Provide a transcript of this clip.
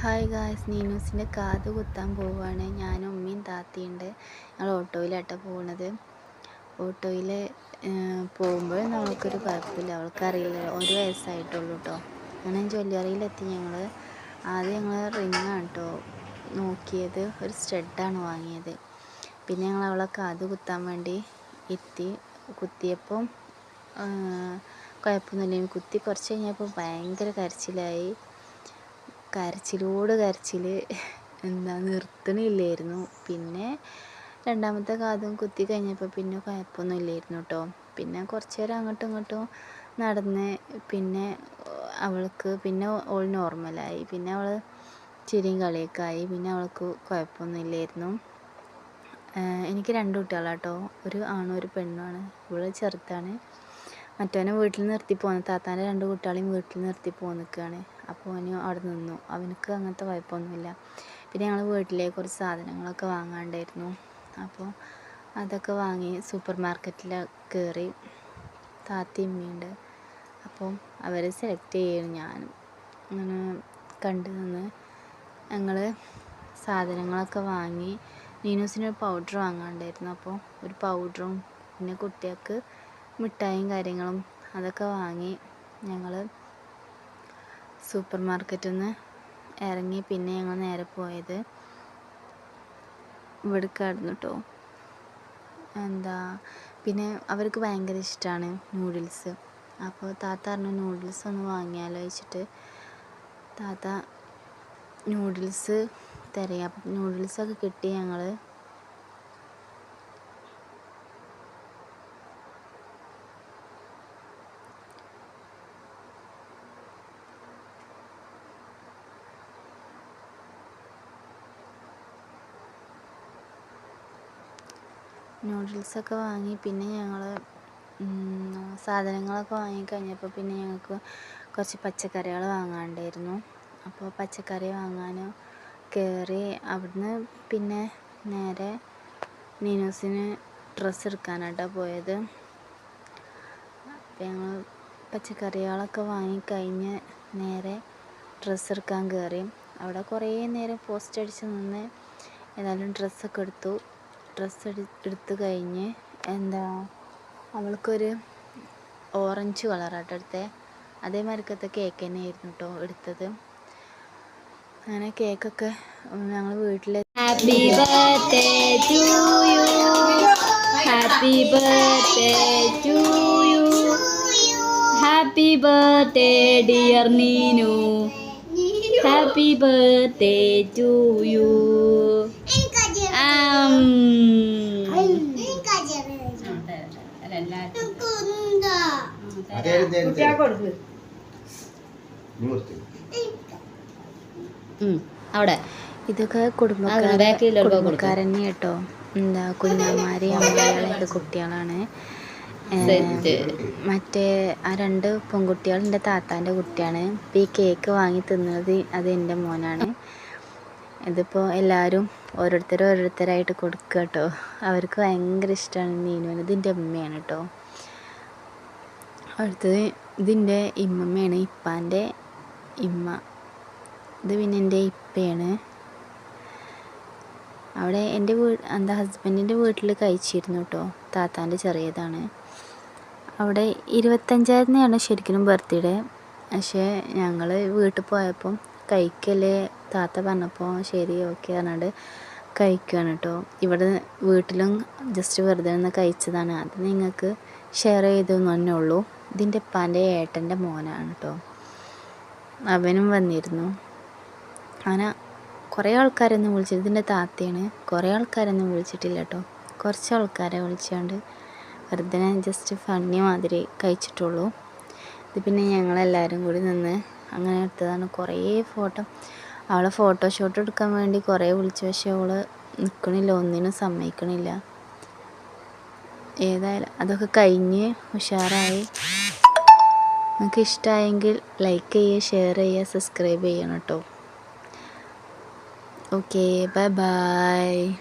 Hi guys നീനൂസിന്റെ കാത് കുത്താൻ പോവുകയാണ് ഞാനും ഉമ്മയും താത്തിയുണ്ട് ഞങ്ങൾ ഓട്ടോയിലാട്ടോ പോകുന്നത് ഓട്ടോയിൽ പോകുമ്പോൾ നമുക്കൊരു കുഴപ്പമില്ല. അവൾക്കറിയില്ല. ഒരു വയസ്സായിട്ടുള്ളൂ കേട്ടോ അങ്ങനെ ജ്വല്ലറിയിലെത്തി ഞങ്ങൾ ആദ്യം ഞങ്ങൾ റിങ്ങാണ് കേട്ടോ നോക്കിയത്. ഒരു സ്റ്റഡാണ് വാങ്ങിയത്. പിന്നെ ഞങ്ങൾ അവളെ കാത് കുത്താൻ വേണ്ടി എത്തി. കുത്തിയപ്പം കുഴപ്പമൊന്നുമില്ല. കുത്തി കുറച്ച് കഴിഞ്ഞപ്പോൾ ഭയങ്കര കരച്ചിലായി. കരച്ചിലോട് കരച്ചിൽ എന്താ നിർത്തണില്ലായിരുന്നു. പിന്നെ രണ്ടാമത്തെ കാതും കുത്തി കഴിഞ്ഞപ്പോൾ പിന്നെ കുഴപ്പമൊന്നും ഇല്ലായിരുന്നു കേട്ടോ പിന്നെ കുറച്ച് നേരം അങ്ങോട്ടും ഇങ്ങോട്ടും നടന്ന് പിന്നെ അവൾക്ക് പിന്നെ ഓൾ നോർമലായി. പിന്നെ അവൾ ചിരിയും കളിയൊക്കെ ആയി. പിന്നെ അവൾക്ക് കുഴപ്പമൊന്നും ഇല്ലായിരുന്നു. എനിക്ക് രണ്ട് കുട്ടികളാട്ടോ. ഒരു ആണും ഒരു പെണ്ണുമാണ് ഇവൾ ചെറുതാണ്. മറ്റവനെ വീട്ടിൽ നിർത്തി പോന്നു. താത്താന്റെ രണ്ട് കുട്ടികളെയും വീട്ടിൽ നിർത്തി പോന്നിക്കുകയാണ് അപ്പോൾ അവന് അവിടെ നിന്നു. അവനക്ക് അങ്ങനത്തെ കുഴപ്പമൊന്നുമില്ല. പിന്നെ ഞങ്ങൾ വീട്ടിലേക്ക് കുറച്ച് സാധനങ്ങളൊക്കെ വാങ്ങാണ്ടായിരുന്നു. അപ്പോൾ അതൊക്കെ വാങ്ങി സൂപ്പർ മാർക്കറ്റിൽ കയറി താത്തയും അപ്പോൾ അവരെ സെലക്ട് ചെയ്യും ഞാനും. അങ്ങനെ കണ്ടു നിന്ന് ഞങ്ങൾ സാധനങ്ങളൊക്കെ വാങ്ങി നീനൂസിനൊരു പൗഡർ വാങ്ങാണ്ടായിരുന്നു. അപ്പോൾ ഒരു പൗഡറും പിന്നെ കുട്ടികൾക്ക് മിഠായിയും കാര്യങ്ങളും അതൊക്കെ വാങ്ങി ഞങ്ങൾ സൂപ്പർ മാർക്കറ്റിൽ നിന്ന് ഇറങ്ങി പിന്നെ ഞങ്ങൾ നേരെ പോയത് ഇവിടേക്കായിരുന്നു കേട്ടോ എന്താ പിന്നെ അവർക്ക് ഭയങ്കര ഇഷ്ടമാണ് നൂഡിൽസ്. അപ്പോൾ താത്ത പറഞ്ഞു നൂഡിൽസ് ഒന്ന് വാങ്ങിയാലോ? വെച്ചിട്ട് താത്ത നൂഡിൽസ് തരാം. അപ്പം നൂഡിൽസൊക്കെ കിട്ടി ഞങ്ങൾ നൂഡിൽസൊക്കെ വാങ്ങി. പിന്നെ ഞങ്ങൾ സാധനങ്ങളൊക്കെ വാങ്ങിക്കഴിഞ്ഞപ്പോൾ പിന്നെ ഞങ്ങൾക്ക് കുറച്ച് പച്ചക്കറികൾ വാങ്ങാണ്ടായിരുന്നു. അപ്പോൾ പച്ചക്കറി വാങ്ങാൻ കയറി അവിടുന്ന് പിന്നെ നേരെ നീനൂസിന് ഡ്രസ്സ് എടുക്കാനായിട്ടാണ് പോയത്. അപ്പോൾ ഞങ്ങൾ പച്ചക്കറികളൊക്കെ വാങ്ങിക്കഴിഞ്ഞ് നേരെ ഡ്രസ്സ് എടുക്കാൻ കയറി അവിടെ കുറേ നേരം പോസ്റ്റ് അടിച്ച് നിന്ന് ഏതായാലും ഡ്രസ്സൊക്കെ എടുത്തു. ഡ്രസ്സ് എടു എടുത്തു കഴിഞ്ഞ് എന്താ അവൾക്കൊരു ഓറഞ്ച് കളറാട്ടോ എടുത്തത് അതേമാതിരിക്കത്തെ കേക്ക് തന്നെയായിരുന്നു കേട്ടോ എടുത്തത്. അങ്ങനെ കേക്കൊക്കെ ഞങ്ങൾ വീട്ടിൽ happy birthday to you happy birthday to you happy birthday dear Neenu happy birthday to you അവിടെ. ഇതൊക്കെ. കുടുംബക്കാരന്നെ കേട്ടോ. എന്താ കുഞ്ഞാമാര് അമ്മയാളെ കുട്ടികളാണ്. സെറ്റ്. മറ്റേ ആ രണ്ട് പെൺകുട്ടികൾ എന്റെ താത്താന്റെ കുട്ടിയാണ്. ഇപ്പം ഈ കേക്ക് വാങ്ങി തിന്നത് അത് എന്റെ മോനാണ്. ഇതിപ്പോൾ എല്ലാവരും ഓരോരുത്തർ ഓരോരുത്തരായിട്ട് കൊടുക്കുക കേട്ടോ അവർക്ക് ഭയങ്കര ഇഷ്ടമാണ് നീനുവിന്. ഇതിന്റെ അമ്മയാണ് കേട്ടോ അടുത്തത് ഇതിന്റെ ഇമ്മമ്മയാണ്. ഇപ്പാന്റെ ഇമ്മ. ഇത് പിന്നെ എന്റെ ഇപ്പയാണ്. അവിടെ എന്റെ വീ എന്താ ഹസ്ബൻഡിന്റെ വീട്ടിൽ കഴിച്ചിരുന്നു കേട്ടോ താത്താന്റെ ചെറിയതാണ്. അവിടെ ഇരുപത്തഞ്ചായിരുന്നാണ് ശരിക്കും ബർത്ത്ഡേ പക്ഷേ ഞങ്ങൾ വീട്ടിൽ പോയപ്പം കഴിക്കല്ലേ താത്ത പറഞ്ഞപ്പോൾ ശരി ഓക്കെ പറഞ്ഞിട്ട് കഴിക്കുകയാണ് കേട്ടോ ഇവിടെ വീട്ടിലും ജസ്റ്റ് വെറുതെ നിന്ന് കഴിച്ചതാണ്. അത് നിങ്ങൾക്ക് ഷെയർ ചെയ്തു തന്നെ ഉള്ളൂ. ഇതിന്റെ ഉപ്പാന്റെ ഏട്ടന്റെ മോനാണ് കേട്ടോ അവനും വന്നിരുന്നു. അങ്ങനെ കുറേ ആൾക്കാരൊന്നും വിളിച്ചിട്ട് ഇതിന്റെ താത്തയാണ് കുറേ ആൾക്കാരൊന്നും വിളിച്ചിട്ടില്ല കേട്ടോ കുറച്ച് ആൾക്കാരെ വിളിച്ചുകൊണ്ട് വെറുതെ ജസ്റ്റ് ഫണ്ണി മാതിരി കഴിച്ചിട്ടുള്ളൂ. ഇത് പിന്നെ ഞങ്ങളെല്ലാവരും കൂടി നിന്ന് അങ്ങനെ എടുത്തതാണ് കുറേ ഫോട്ടോ. അവളെ ഫോട്ടോഷൂട്ട് എടുക്കാൻ വേണ്ടി കുറേ വിളിച്ചു. പക്ഷേ അവൾ നിൽക്കണില്ല ഒന്നിനും സമ്മതിക്കണില്ല. ഏതായാലും അതൊക്കെ കഴിഞ്ഞ് ഉഷാറായി. നിങ്ങൾക്ക് ഇഷ്ടമായെങ്കിൽ ലൈക്ക് ചെയ്യുക ഷെയർ ചെയ്യുക സബ്സ്ക്രൈബ് ചെയ്യണം കേട്ടോ. Okay bye bye